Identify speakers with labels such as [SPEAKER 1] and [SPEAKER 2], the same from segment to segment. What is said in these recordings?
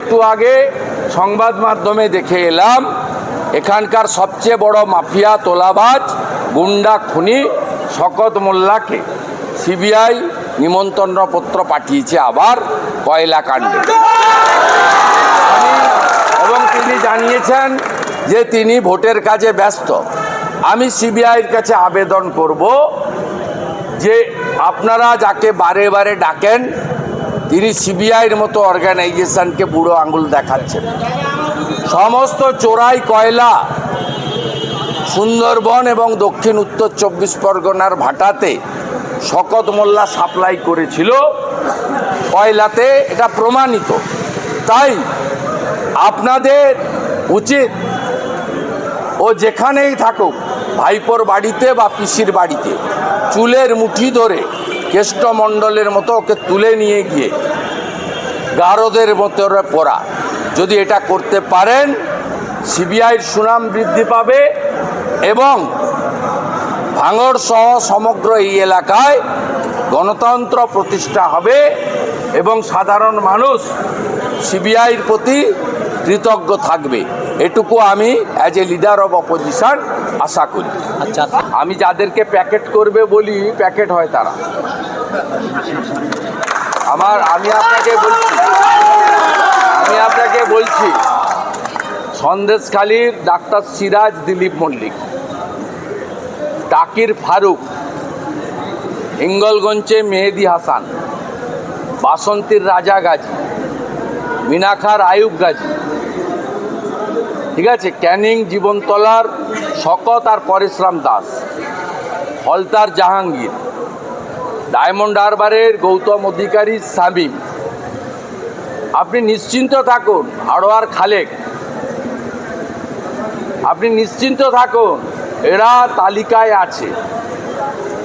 [SPEAKER 1] একটু আগে সংবাদ মাধ্যমে দেখে এলাম, এখানকার সবচেয়ে বড় মাফিয়া তোলাবাজ গুন্ডা খুনি শকত মোল্লাকে সিবিআই নিমন্ত্রণপত্র পাঠিয়েছে আবার কয়লা কাণ্ডে এবং তিনি জানিয়েছেন যে তিনি ভোটের কাজে ব্যস্ত। আমি সিবিআইয়ের কাছে আবেদন করব যে আপনারা যাকে বারে বারে ডাকেন তিনি সিবিআইয়ের মতো অর্গানাইজেশনকে বুড়ো আঙুল দেখাচ্ছেন। সমস্ত চোরাই কয়লা সুন্দরবন এবং দক্ষিণ উত্তর চব্বিশ পরগনার ভাটাতে শকত মোল্লা সাপ্লাই করেছিল। কয়লাতে এটা প্রমাণিত। তাই আপনাদের উচিত ও যেখানেই থাকুক, ভাইপোর বাড়িতে বা পিসির বাড়িতে চুলের মুঠি ধরে কেষ্টমণ্ডলের মতো ওকে তুলে নিয়ে গিয়ে গারদের মতো পড়া। যদি এটা করতে পারেন, সিবিআইয়ের সুনাম বৃদ্ধি পাবে এবং ভাঙড় সহ সমগ্র এই এলাকায় গণতন্ত্র প্রতিষ্ঠা হবে এবং সাধারণ মানুষ সিবিআইয়ের প্রতি কৃতজ্ঞ থাকবে। এটুকু আমি as a leader of opposition আশা করি।
[SPEAKER 2] আচ্ছা।
[SPEAKER 1] আমি যাদেরকে প্যাকেট করবে বলি প্যাকেট হয় তারা। আমার আমি আপনাকে বলছি আমি আপনাকে বলছি সন্দেশখালীর ডাক্তার সিরাজ দিলীপ মল্লিক টাকির ফারুক হিঙ্গলগঞ্জে মেহেদি হাসান বাসন্তীর রাজা গাজী মিনাখার আয়ুব গাজী ঠিক আছে? ক্যানিং, জীবনতলার শকত আর পরেশরাম দাস। হলতার জাহাঙ্গীর। ডায়মন্ড হারবারের গৌতম অধিকারী সামিম আপনি নিশ্চিন্ত থাকুন হাড়োয়ার খালেক। আপনি নিশ্চিন্ত থাকুন, এরা তালিকায় আছে।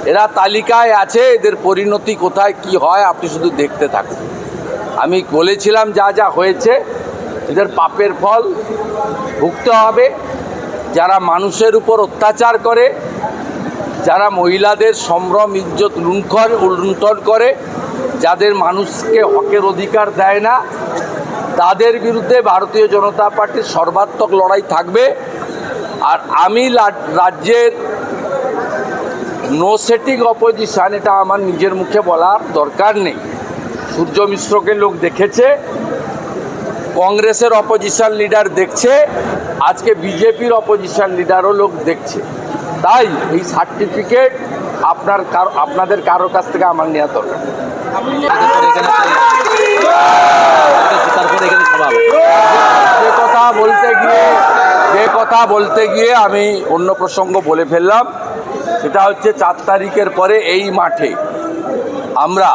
[SPEAKER 1] এরা তালিকায় আছে, এদের পরিণতি কোথায়, কি হয়, আপনি শুধু দেখতে থাকুন। আমি বলেছিলাম যা যা হয়েছে এদের পাপের ফল ভুগতে হবে। যারা মানুষের উপর অত্যাচার করে, যারা মহিলাদের সম্ভ্রম, ইজ্জত লুণ্ঠন লুণ্ঠন করে, যাদের মানুষকে হকের অধিকার দেয় না, তাদের বিরুদ্ধে ভারতীয় জনতা পার্টির সর্বাত্মক লড়াই থাকবে। আর আমি রাজ্যের নো সেটিং অপোজিশন এটা আমার নিজের মুখে বলার দরকার নেই। সূর্য মিশ্রকে লোক দেখেছে কংগ্রেসের অপোজিশন লিডার দেখছে, আজকে বিজেপির অপোজিশন লিডারও লোক দেখছে। তাই এই সার্টিফিকেট আপনার কারও, আপনাদের কারও কাছ থেকে আমার নেওয়া দরকার। যে কথা বলতে গিয়ে, যে কথা বলতে গিয়ে আমি অন্য প্রসঙ্গ বলে ফেললাম, সেটা হচ্ছে চার তারিখের পরে এই মাঠে আমরা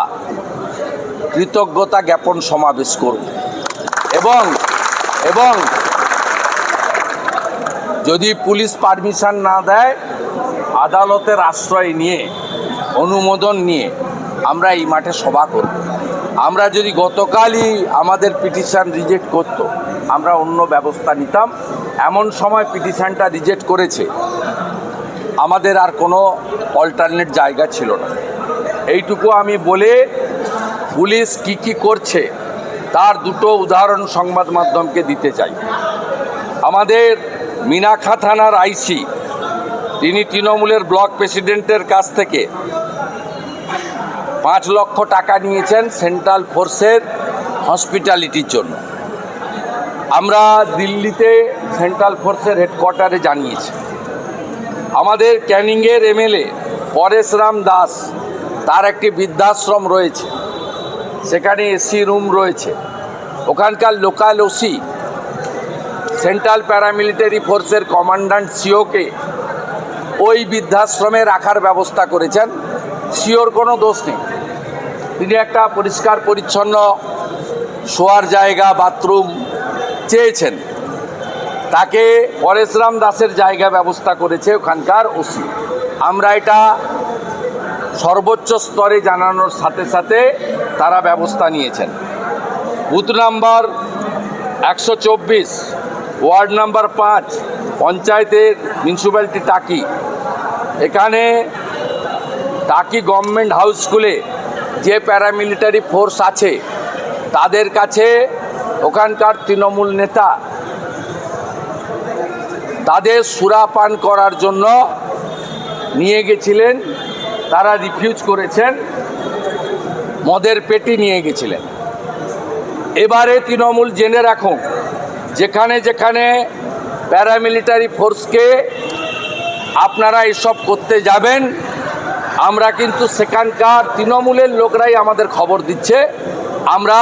[SPEAKER 1] কৃতজ্ঞতা জ্ঞাপন সমাবেশ করব। এবং এবং যদি পুলিশ পারমিশন না দেয়, আদালতের আশ্রয় নিয়ে, অনুমোদন নিয়ে আমরা এই মাঠে সভা করব। আমরা যদি গতকালই আমাদের পিটিশন রিজেক্ট করত, আমরা অন্য ব্যবস্থা নিতাম। এমন সময় পিটিশনটা রিজেক্ট করেছে, আমাদের আর কোনো অল্টারনেট জায়গা ছিল না। এইটুকু আমি বলে পুলিশ কি কি করছে তার দুটো উদাহরণ সংবাদ মাধ্যমকে দিতে চাই। আমাদের মিনাখা থানার আইসি, তিনি তৃণমূলের ব্লক প্রেসিডেন্টের কাছ থেকে পাঁচ লক্ষ টাকা নিয়েছেন সেন্ট্রাল ফোর্সের হসপিটালিটির জন্য। আমরা দিল্লিতে সেন্ট্রাল ফোর্সের হেডকোয়ার্টারে জানিয়েছি। আমাদের ক্যানিংয়ের এমএলএ পরেশরাম দাস, তার একটি বৃদ্ধাশ্রম রয়েছে। সেখানে এসি রুম রয়েছে। ওখানকার লোকাল ওসি সেন্ট্রাল প্যারামিলিটারি ফোর্সের কমান্ডান্ট সিওকে ওই বৃদ্ধাশ্রমে রাখার ব্যবস্থা করেছেন। সিওর কোনো দোষ নেই। তিনি একটা পরিষ্কার, পরিচ্ছন্ন, শোয়ার জায়গা, বাথরুম চেয়েছেন। তাকে পরেশরাম দাসের জায়গা ব্যবস্থা করেছে ওখানকার ওসি আমরা এটা সর্বোচ্চ স্তরে জানানোর সাথে সাথে তারা ব্যবস্থা নিয়েছেন। বুথ নাম্বার একশো চব্বিশ, ওয়ার্ড নাম্বার পাঁচ, পঞ্চায়েতের মিউনিসিপ্যালিটি টাকি। এখানে টাকি গভর্নমেন্ট হাউস স্কুলে যে প্যারামিলিটারি ফোর্স আছে, তাদের কাছে ওখানকার তৃণমূল নেতা তাদের সুরাপান করার জন্য নিয়ে গেছিলেন, তারা রিফিউজ করেছেন। মদের পেটি নিয়ে গেছিলেন। এবারে তৃণমূল জেনে রাখুন, যেখানে যেখানে প্যারামিলিটারি ফোর্সকে আপনারা এসব করতে যাবেন, আমরা কিন্তু সেখানকার তৃণমূলের লোকরাই আমাদের খবর দিচ্ছে। আমরা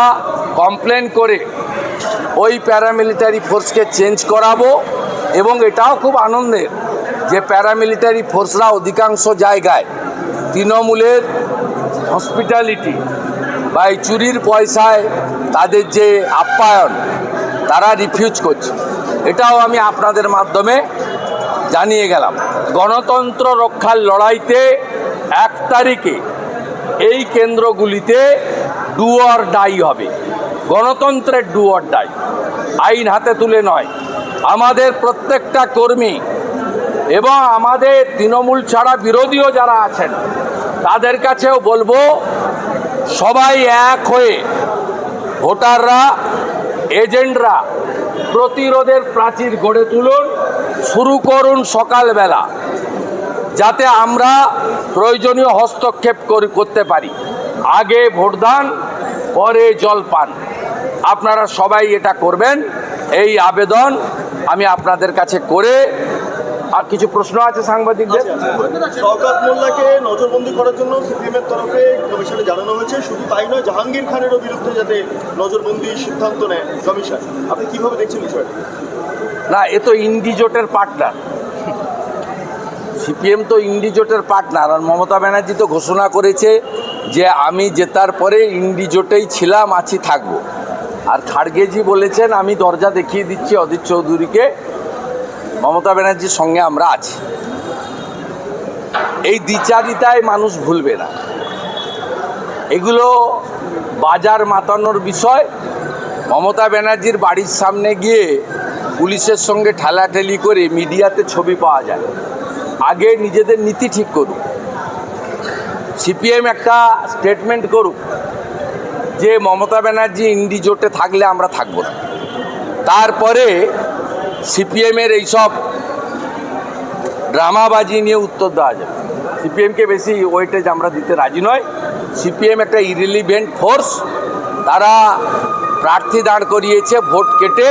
[SPEAKER 1] কমপ্লেন করে ওই প্যারামিলিটারি ফোর্সকে চেঞ্জ করাবো এবং এটাও খুব আনন্দের যে প্যারামিলিটারি ফোর্সরা অধিকাংশ জায়গায় তৃণমূলের হসপিটালিটি বা এই চুরির পয়সায় তাদের যে আপ্যায়ন, তারা রিফিউজ করছে। এটাও আমি আপনাদের মাধ্যমে জানিয়ে গেলাম। গণতন্ত্র রক্ষার লড়াইতে এক তারিখে এই কেন্দ্রগুলিতে ডুয়ার ডাই হবে। গণতন্ত্রের ডুয়ার ডাই আইন হাতে তুলে নয়। আমাদের প্রত্যেকটা কর্মী এবং আমাদের তৃণমূল ছাড়া বিরোধীও যারা আছেন তাদের কাছেও বলব, সবাই এক হয়ে ভোটাররা, এজেন্টরা প্রতিরোধের প্রাচীর গড়ে তুলুন, শুরু করুন সকালবেলা, যাতে আমরা প্রয়োজনীয় হস্তক্ষেপ করতে পারি। আগে ভোটদান, পরে জলপান। আপনারা সবাই এটা করবেন। এই আবেদন আমি আপনাদের কাছে করে আর কিছু প্রশ্ন আছে সাংবাদিকদের?
[SPEAKER 3] শওকত মোল্লাকে নজরবন্দি করার জন্য সিপিএমের তরফে কমিশনে জানানো হয়েছে শুধু তাই নয় জাহাঙ্গীর খানেরও বিরুদ্ধে যাতে নজরবন্দির সিদ্ধান্ত নেয় কমিশন। আপনি কীভাবে দেখছেন বিষয়টা?
[SPEAKER 1] না এ তো ইন্ডিজোটের পার্টনার। সিপিএম তো ইন্ডিজোটের পার্টনার আর মমতা ব্যানার্জি তো ঘোষণা করেছে যে আমি জেতার পরে ইন্ডিজোটেই ছিলাম আছি থাকব। আর খাড়গেজি বলেছেন আমি দরজা দেখিয়ে দিচ্ছি অদিত চৌধুরীকে মমতা ব্যানার্জির সঙ্গে আমরা আছি। এই দ্বিচারিতায় মানুষ ভুলবে না। এগুলো বাজার মাতানোর বিষয়। মমতা ব্যানার্জির বাড়ির সামনে গিয়ে পুলিশের সঙ্গে ঠেলাঠেলি করে মিডিয়াতে ছবি পাওয়া যায়। আগে নিজেদের নীতি ঠিক করুক। সিপিএম একটা স্টেটমেন্ট করুক যে মমতা ব্যানার্জি ইন্ডিজোটে থাকলে আমরা থাকব না। তারপরে সিপিএমের এইসব ড্রামাবাজি নিয়ে উত্তর দেওয়া যাবে। সিপিএমকে বেশি ওয়েটেজ আমরা দিতে রাজি নয়। সিপিএম একটা ইরিলিভেন্ট ফোর্স তারা প্রার্থী দাঁড় করিয়েছে, ভোট কেটে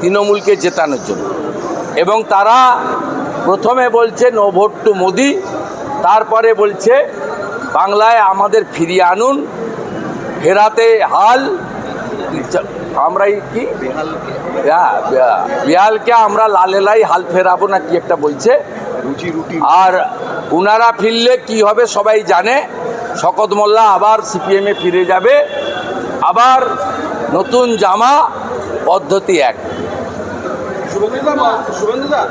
[SPEAKER 1] তৃণমূলকে জেতানোর জন্য। এবং তারা প্রথমে বলছে নো ভোট টু মোদি তারপরে বলছে, বাংলায় আমাদের ফিরিয়ে আনুন, ফেরাতে হাল। আমরা এই কি? বিহা- বিহা- বিহালকে আমরা লালেলাই হাল ফেরাবো না কি একটা বলছে? আর উনারা ফিরলে কি হবে সবাই জানে। শকত মোল্লা আবার সিপিএমে ফিরে যাবে। আবার নতুন জামা পদ্ধতি এক।
[SPEAKER 4] শুভেন্দুদা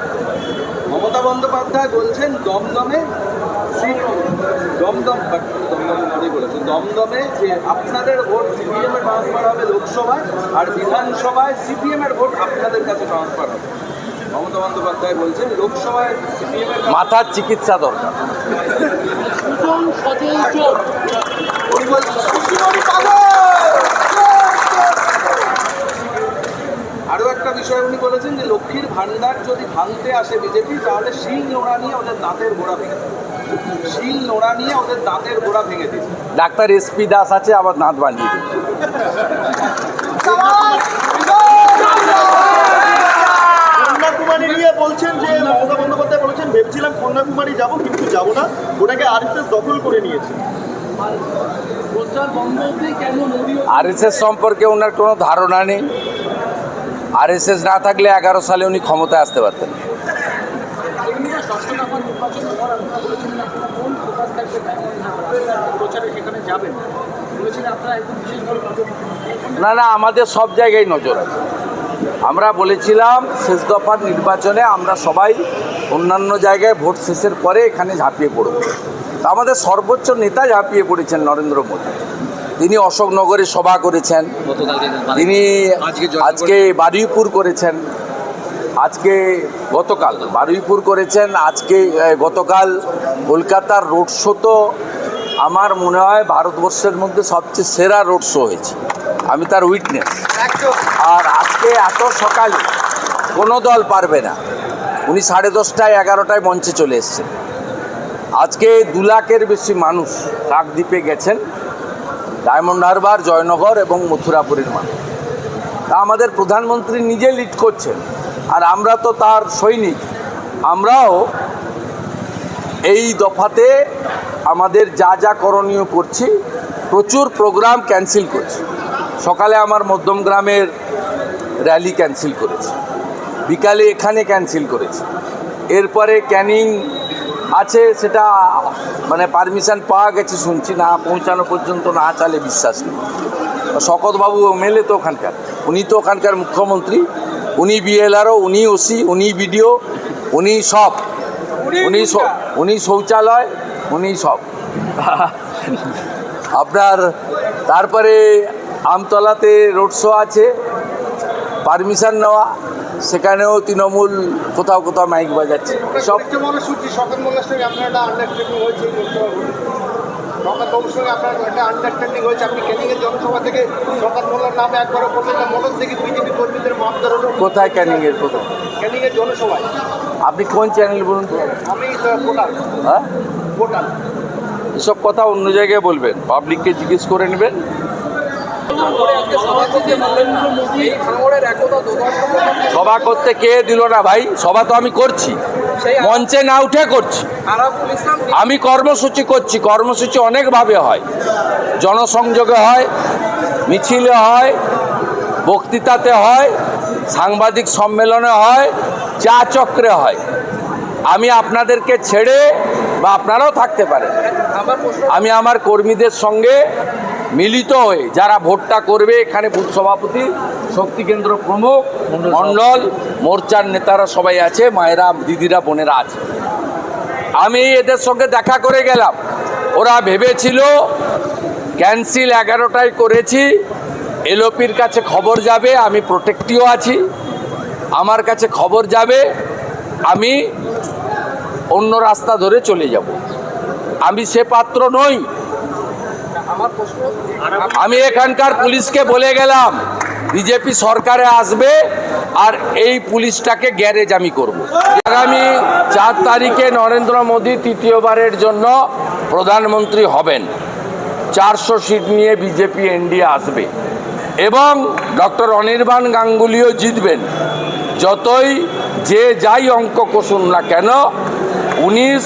[SPEAKER 4] মমতা বন্দ্যোপাধ্যায় বলছেন দমদমে দমদম দমদমে যে আপনাদের ভোট সিপিএম এ ট্রান্সফার হবে লোকসভায় আর বিধানসভায় সিপিএম এর ভোট আপনাদের কাছে ট্রান্সফার হবে। মমতা বন্দ্যোপাধ্যায় বলছেন লোকসভায় সিপিএম এর
[SPEAKER 1] মাথার চিকিৎসা দরকার।
[SPEAKER 4] আরও একটা বিষয় উনি বলেছেন যে লক্ষ্মীর ভান্ডার যদি ভাঙতে আসে বিজেপি তাহলে শিল নোড়া নিয়ে ওদের দাঁতের গোড়া ভেঙে দেবে। শিল নোড়া নিয়ে ওদের দাঁতের গোড়া ভেঙে দিবে
[SPEAKER 1] ডাক্তার এসপি দাস আছে আবার দাঁত বানিয়ে
[SPEAKER 3] কন্যাকুমারী নিয়ে বলছেন যে মমতা বন্দ্যোপাধ্যায় বলেছেন ভেবেছিলাম কন্যাকুমারী যাব কিন্তু যাব না। ওটাকে আরএসএস দখল করে নিয়েছে।
[SPEAKER 1] আরএসএস সম্পর্কে ওনার কোনো ধারণা নেই। আরএসএস না থাকলে এগারো সালে উনি ক্ষমতায় আসতে পারতেন। না না আমাদের সব জায়গায় নজর আছে। আমরা বলেছিলাম শেষ দফার নির্বাচনে আমরা সবাই অন্যান্য জায়গায় ভোট শেষের পরে এখানে ঝাঁপিয়ে পড়ব। তা আমাদের সর্বোচ্চ নেতা ঝাঁপিয়ে পড়েছেন নরেন্দ্র মোদী। তিনি অশোকনগরে সভা করেছেন। তিনি
[SPEAKER 2] আজকে
[SPEAKER 1] বারুইপুর করেছেন। আজকে গতকাল বারুইপুর করেছেন। আজকে গতকাল কলকাতার রোড শো তো আমার মনে হয় ভারতবর্ষের মধ্যে সবচেয়ে সেরা রোড শো হয়েছে। আমি তার উইটনেস আর আজকে এত সকালে কোনো দল পারবে না। উনি সাড়ে দশটায় এগারোটায় মঞ্চে চলে এসছেন। আজকে দু লাখের বেশি মানুষ কাকদ্বীপে গেছেন। ডায়মন্ড হারবার জয়নগর এবং মথুরাপুরের মানুষ তা আমাদের প্রধানমন্ত্রী নিজে লিড করছেন। আর আমরা তো তার সৈনিক। আমরাও এই দফাতে আমাদের যা যা করণীয় করছি, প্রচুর প্রোগ্রাম ক্যান্সেল করছি। সকালে আমার মধ্যম গ্রামের র্যালি ক্যান্সেল করেছি। বিকালে এখানে ক্যান্সেল করেছি। এরপরে ক্যানিং আছে, সেটা মানে পারমিশন পাওয়া গেছে শুনছি, না পৌঁছানো পর্যন্ত না চালে বিশ্বাস নেই। শকতবাবু মেলে তো ওখানকার, উনি তো ওখানকার মুখ্যমন্ত্রী, উনি বিএলআরও উনি ওসি উনি বিডিও উনি সব। উনি উনি শৌচালয় উনি সব। আপনার তারপরে আমতলাতে রোড শো আছে পারমিশন নেওয়া সেখানেও তৃণমূল কোথাও কোথাও মাইক বাজাচ্ছে সব।
[SPEAKER 5] মনোসূচি শপথ মোল্লার সঙ্গে আপনার একটা আন্ডারস্ট্যান্ডিং হয়েছে এই লোকসভা ভোটে। শওকত বাবুর সঙ্গে আপনার একটা আন্ডারস্ট্যান্ডিং হয়েছে আপনি ক্যানিংয়ের জনসভা থেকে শওকত মোল্লার একবারও বললেন না মোটর থেকে বিজেপি কর্মীদের মাপদার
[SPEAKER 1] কোথায় ক্যানিংয়ের কোথায়?
[SPEAKER 5] ক্যানিংয়ের জনসভায়।
[SPEAKER 1] আপনি কোন চ্যানেল বলুন তো? হ্যাঁ? এসব কথা অন্য জায়গায় বলবেন। পাবলিককে জিজ্ঞেস করে নেবেন। সভা করতে কে দিল না ভাই? সভা তো আমি করছি। মঞ্চে না উঠে করছি। আমি কর্মসূচি করছি। কর্মসূচি অনেকভাবে হয়। জনসংযোগে হয় মিছিলে হয় বক্তৃতাতে হয় সাংবাদিক সম্মেলনে হয় চা চক্রে হয়, আমি আপনাদেরকে ছেড়ে বা আপনারাও থাকতে পারেন। আমি আমার কর্মীদের সঙ্গে মিলিত হয়ে, যারা ভোটটা করবে, এখানে বুথ সভাপতি, শক্তি কেন্দ্র প্রমুখ মণ্ডল মোর্চার নেতারা সবাই আছে, মায়েরা, দিদিরা, বোনেরা আছে। আমি এদের সঙ্গে দেখা করে গেলাম। ওরা ভেবেছিল, ক্যান্সেল এগারোটায় করেছি, এলওপির কাছে খবর যাবে, আমি প্রোটেক্টিও আছি। আমার কাছে খবর যাবে, আমি অন্য রাস্তা ধরে চলে যাব। আমি সে পাত্র নই। আমি এখানকার পুলিশকে বলে গেলাম, বিজেপি সরকারে আসবে আর এই পুলিশটাকে গ্যারেজ আমি করব। আগামী চার তারিখে নরেন্দ্র মোদী তৃতীয়বারের জন্য প্রধানমন্ত্রী হবেন। চারশো সিট নিয়ে বিজেপি, এনডিএ আসবে। এবং ডক্টর অনির্বাণ গাঙ্গুলিও জিতবেন। যতই যে যাই অঙ্ক কষুন না কেন, উনিশ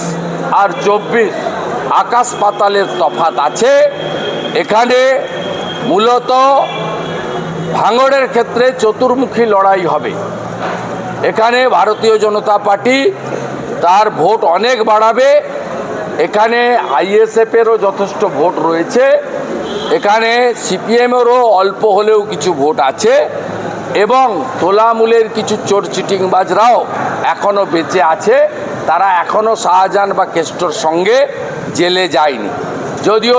[SPEAKER 1] আর চব্বিশ আকাশ পাতালের তফাত আছে। এখানে মূলত ভাঙড়ের ক্ষেত্রে চতুর্মুখী লড়াই হবে। এখানে ভারতীয় জনতা পার্টি তার ভোট অনেক বাড়াবে। এখানে আইএসএফেরও যথেষ্ট ভোট রয়েছে। এখানে সিপিএমেরও অল্প হলেও কিছু ভোট আছে। এবং তোলামুলের কিছু চোর চিটিংবাজরাও এখনও বেঁচে আছে। তারা এখনও শাহজাহান বা কেষ্টর সঙ্গে জেলে যায়নি। যদিও